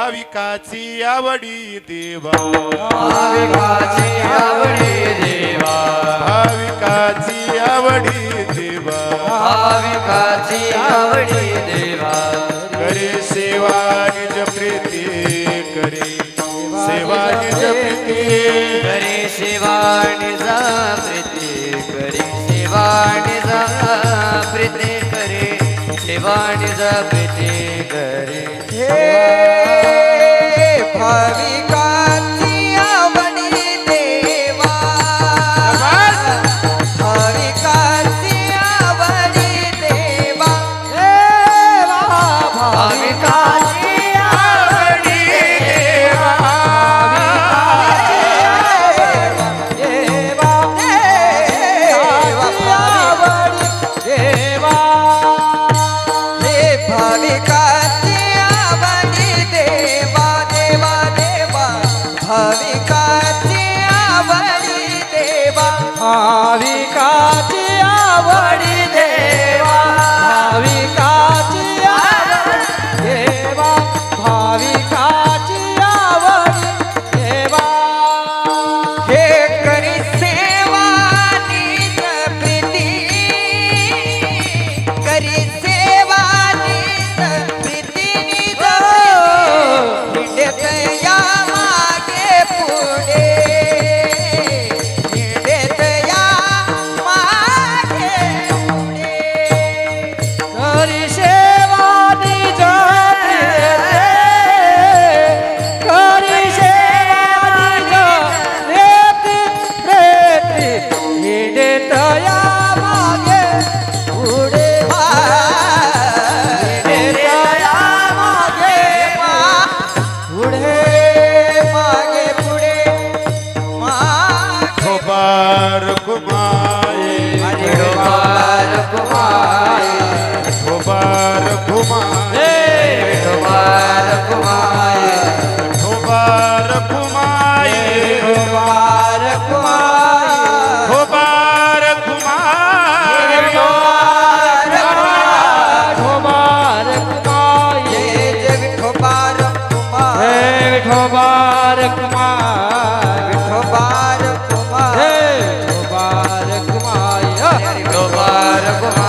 भाविकाची आवडी देवा. भाविकाची आवडी देवा. भाविकाची आवडी देवा. भाविकाची आवडी देवा. करे सेवा निज प्रीती करे सेवा निज प्रीती. करी सेवा निजा प्रीती करी सेवा निजा प्रीती करी सेवा निजा प्रीती करी Sari मुबारक माए मुबारक माए agora.